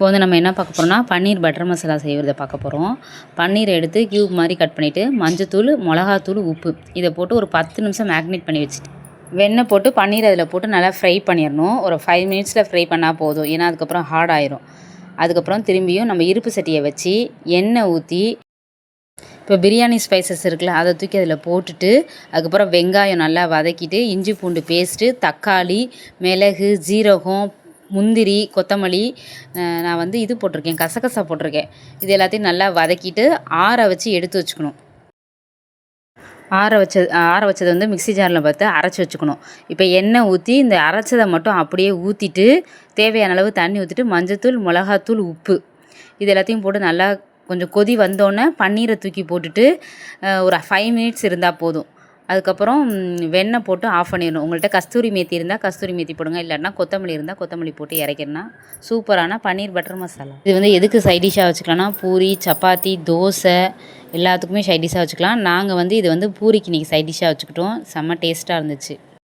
இப்போ வந்து நம்ம என்ன பார்க்க போகிறோம்னா பன்னீர் பட்டர் மசாலா செய்கிறத பார்க்க போகிறோம் பன்னீரை எடுத்து கியூப் மாதிரி கட் பண்ணிவிட்டு மஞ்சத்தூள் மிளகாத்தூள் உப்பு இதை போட்டு ஒரு பத்து நிமிஷம் மேக்னேட் பண்ணி வச்சுட்டு வெண்ணெய் போட்டு பன்னீர் அதில் போட்டு நல்லா ஃப்ரை பண்ணிடணும். ஒரு ஃபைவ் மினிட்ஸில் ஃப்ரை பண்ணால் போதும். ஏன்னா அதுக்கப்புறம் ஹார்ட் ஆயிரும். அதுக்கப்புறம் திரும்பியும் நம்ம இருப்பு சட்டியை வச்சு எண்ணெய் ஊற்றி இப்போ பிரியாணி ஸ்பைசஸ் இருக்குல்ல அதை தூக்கி அதில் போட்டுட்டு அதுக்கப்புறம் வெங்காயம் நல்லா வதக்கிட்டு இஞ்சி பூண்டு பேஸ்ட்டு தக்காளி மிளகு ஜீரகம் முந்திரி கொத்தமல்லி நான் வந்து இது போட்டிருக்கேன் கசகசா போட்டிருக்கேன். இது எல்லாத்தையும் நல்லா வதக்கிட்டு ஆற வச்சு எடுத்து வச்சுக்கணும். ஆற வச்சது ஆற வச்சதை வந்து மிக்ஸி ஜாரில் பார்த்து அரைச்சி வச்சுக்கணும். இப்போ எண்ணெய் ஊற்றி இந்த அரைச்சதை மட்டும் அப்படியே ஊற்றிட்டு தேவையான அளவு தண்ணி ஊற்றிட்டு மஞ்சத்தூள் மிளகாத்தூள் உப்பு இது எல்லாத்தையும் போட்டு நல்லா கொஞ்சம் கொதி வந்தோடனே பன்னீரை தூக்கி போட்டுட்டு ஒரு ஃபைவ் மினிட்ஸ் இருந்தால் போதும். அதுக்கப்புறம் வெண்ணெய் போட்டு ஆஃப் பண்ணிடணும். உங்கள்கிட்ட கஸ்தூரி மேத்தி இருந்தால் கஸ்தூரி மேத்தி போடுங்க. இல்லைன்னா கொத்தமல்லி இருந்தால் கொத்தமல்லி போட்டு இறக்கிடனா சூப்பரான பன்னீர் பட்டர் மசாலா. இது வந்து எதுக்கு சைட் டிஷ்ஷாக வச்சுக்கலாம்னா பூரி சப்பாத்தி தோசை எல்லாத்துக்குமே சைட் டிஷ்ஷாக வச்சுக்கலாம். நாங்கள் வந்து இது வந்து பூரிக்கு இன்றைக்கி சைட் டிஷ்ஷாக வச்சுக்கிட்டோம். செம்ம டேஸ்ட்டாக இருந்துச்சு.